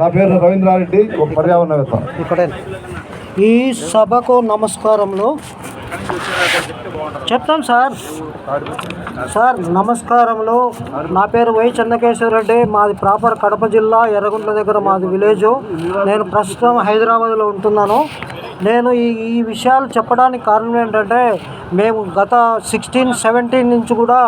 నా పేరు రవీంద్రారెడ్డి ఒక పర్యావరణవేత్త. ఇక్కడే. ఈ సభకు నమస్కారంలో చెప్తాం సార్. సార్ నమస్కారంలో నా పేరు వై చెన్నకేశ్వరరెడ్డి మాది ప్రాపర్ కడప జిల్లా ఎర్రగుంట్ల దగ్గర మాది విలేజ్. నేను ప్రస్తుతం హైదరాబాద్లో ఉంటున్నాను. నేను ఈ ఈ విషయాలు చెప్పడానికి కారణం ఏంటంటే మేము గత సిక్స్టీన్ సెవెంటీన్ నుంచి కూడా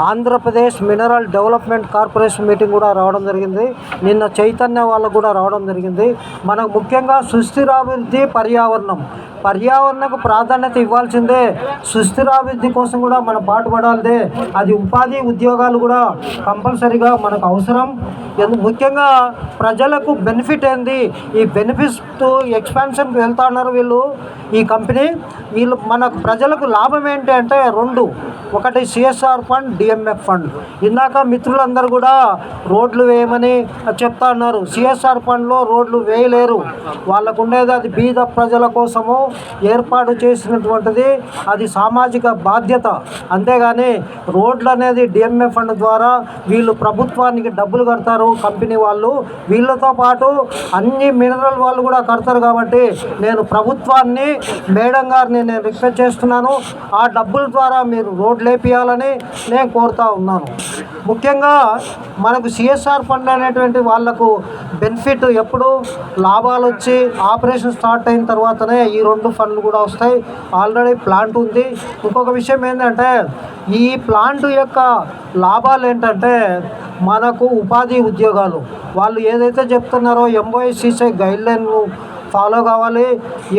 Andhra Pradesh mineral development corporation meeting కూడా రావడం జరిగింది. నిన్న చైతన్య వాళ్ళకు కూడా రావడం జరిగింది. మనకు ముఖ్యంగా సుస్థిరాభివృద్ధి పర్యావరణం. పర్యావరణకు ప్రాధాన్యత ఇవ్వాల్సిందే. సుస్థిరాభివృద్ధి కోసం కూడా మనం పాటుపడాలిదే. అది ఉపాధి ఉద్యోగాలు కూడా కంపల్సరీగా మనకు అవసరం. ఎందుకు ముఖ్యంగా ప్రజలకు బెనిఫిట్ ఏంది? ఈ బెనిఫిట్ ఎక్స్పాన్షన్కి వెళ్తా ఉన్నారు వీళ్ళు. ఈ కంపెనీ. వీళ్ళు మనకు ప్రజలకు లాభం ఏంటి అంటే రెండు. ఒకటి సిఎస్ఆర్ ఫండ్ డిఎంఎఫ్ ఫండ్. ఇందాక మిత్రులందరూ కూడా రోడ్లు వేయమని చెప్తా ఉన్నారు సిఎస్ఆర్ ఫండ్లో రోడ్లు వేయలేరు. వాళ్ళకు ఉండేది అది బీద ప్రజల కోసము ఏర్పాటు చేసినటువంటిది అది సామాజిక బాధ్యత. అంతేగాని రోడ్లు అనేది డిఎంఎఫ్ ఫండ్ ద్వారా వీళ్ళు ప్రభుత్వానికి డబ్బులు కడతారు కంపెనీ వాళ్ళు. వీళ్ళతో పాటు అన్ని మినరల్ వాళ్ళు కూడా కడతారు కాబట్టి నేను ప్రభుత్వాన్ని మేడం గారిని నేను రిక్వెస్ట్ చేస్తున్నాను. ఆ డబ్బుల ద్వారా మీరు రోడ్లు లేపియాలని నేను కోరుతా ఉన్నాను. ముఖ్యంగా మనకు సిఎస్ఆర్ ఫండ్ అనేటువంటి వాళ్ళకు బెనిఫిట్ ఎప్పుడు లాభాలు వచ్చి ఆపరేషన్ స్టార్ట్ అయిన తర్వాతనే ఈ రెండు ఫండ్లు కూడా వస్తాయి. ఆల్రెడీ ప్లాంట్ ఉంది. ఇంకొక విషయం ఏంటంటే ఈ ప్లాంట్ యొక్క లాభాలు ఏంటంటే మనకు ఉపాధి ఉద్యోగాలు. వాళ్ళు ఏదైతే చెప్తున్నారో ఎంఓఐసిసి గైడ్లైన్ ఫాలో కావాలి.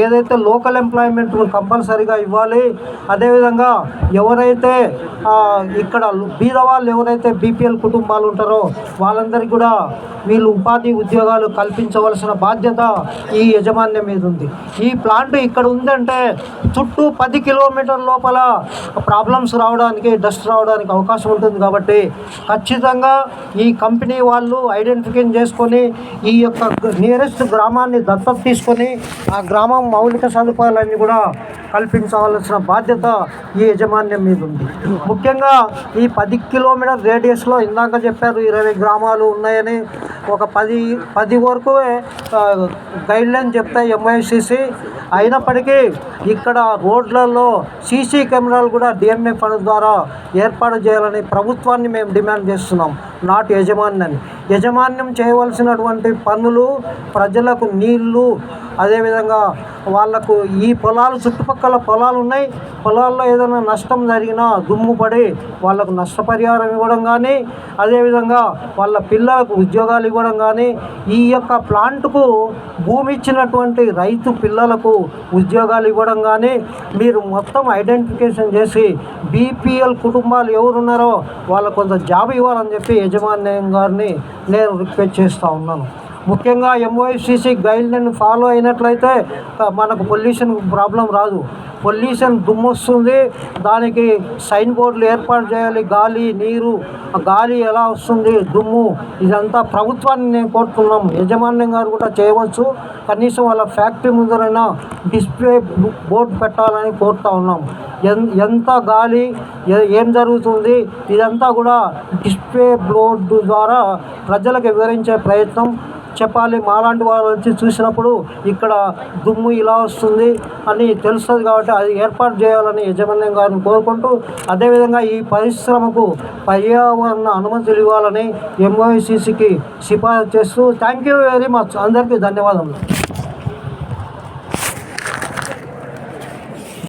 ఏదైతే లోకల్ ఎంప్లాయ్మెంట్ కంపల్సరీగా ఇవ్వాలి అదేవిధంగా ఎవరైతే ఇక్కడ బీద వాళ్ళు ఎవరైతే బీపీఎల్ కుటుంబాలు ఉంటారో వాళ్ళందరికీ కూడా వీళ్ళు ఉపాధి ఉద్యోగాలు కల్పించవలసిన బాధ్యత ఈ యజమాన్యం మీద ఉంది. ఈ ప్లాంట్ ఇక్కడ ఉందంటే చుట్టూ పది కిలోమీటర్ లోపల ప్రాబ్లమ్స్ రావడానికి డస్ట్ రావడానికి అవకాశం ఉంటుంది కాబట్టి ఖచ్చితంగా ఈ కంపెనీ వాళ్ళు ఐడెంటిఫికేషన్ చేసుకొని ఈ యొక్క నియరెస్ట్ గ్రామాన్ని దత్తత తీసుకొని ఆ గ్రామం మౌలిక సదుపాయాలన్నీ కూడా కల్పించవలసిన బాధ్యత ఈ యజమాన్యం మీద ఉంది. ముఖ్యంగా ఈ పది కిలోమీటర్ రేడియస్లో ఇందాక చెప్పారు ఇరవై గ్రామాలు ఉన్నాయని ఒక పది పది వరకు గైడ్ లైన్ చెప్తాయి ఎంఐసిసి అయినప్పటికీ ఇక్కడ రోడ్లలో సీసీ కెమెరాలు కూడా డిఎంఏ ఫండ్ ద్వారా ఏర్పాటు చేయాలని ప్రభుత్వాన్ని మేము డిమాండ్ చేస్తున్నాం. నాట్ యజమాన్యాన్ని యజమాన్యం చేయవలసినటువంటి పనులు ప్రజలకు నీళ్ళు అదేవిధంగా వాళ్ళకు ఈ పొలాలు చుట్టుపక్కల పొలాలు ఉన్నాయి. పొలాల్లో ఏదైనా నష్టం జరిగినా దుమ్ము పడి వాళ్ళకు నష్టపరిహారం ఇవ్వడం కానీ అదేవిధంగా వాళ్ళ పిల్లలకు ఉద్యోగాలు ఇవ్వడం కానీ ఈ యొక్క ప్లాంట్కు భూమి ఇచ్చినటువంటి రైతు పిల్లలకు ఉద్యోగాలు ఇవ్వడం కానీ మీరు మొత్తం ఐడెంటిఫికేషన్ చేసి బీపీఎల్ కుటుంబాలు ఎవరున్నారో వాళ్ళకు కొంత జాబ్ ఇవ్వాలని చెప్పి యజమాన్యం గారిని నేను రిక్వెస్ట్ చేస్తూ ఉన్నాను. ముఖ్యంగా ఎంఓఎఫ్సిసి గైడ్లైన్ ఫాలో అయినట్లయితే మనకు పొల్యూషన్ ప్రాబ్లం రాదు. పొల్యూషన్ దుమ్ము వస్తుంది దానికి సైన్ బోర్డులు ఏర్పాటు చేయాలి. గాలి నీరు గాలి ఎలా వస్తుంది దుమ్ము ఇదంతా ప్రభుత్వాన్ని నేను కోరుతున్నాం. యజమాన్యం గారు కూడా చేయవచ్చు. కనీసం వాళ్ళ ఫ్యాక్టరీ ముందరైనా డిస్ప్లే బోర్డు పెట్టాలని కోరుతా ఉన్నాం. ఎంత గాలి ఏం జరుగుతుంది ఇదంతా కూడా డిస్ప్లే బోర్డు ద్వారా ప్రజలకు వివరించే ప్రయత్నం. చెప్పాలి మాలాంటి వారు వచ్చి చూసినప్పుడు ఇక్కడ దుమ్ము ఇలా వస్తుంది అని తెలుస్తుంది కాబట్టి అది ఏర్పాటు చేయాలని యజమాన్యం గారిని కోరుకుంటూ అదేవిధంగా ఈ పరిశ్రమకు పర్యావరణ అనుమతులు ఇవ్వాలని ఎంఓసిసికి సిఫారసు చేస్తూ థ్యాంక్ యూ వెరీ మచ్. అందరికీ ధన్యవాదములు.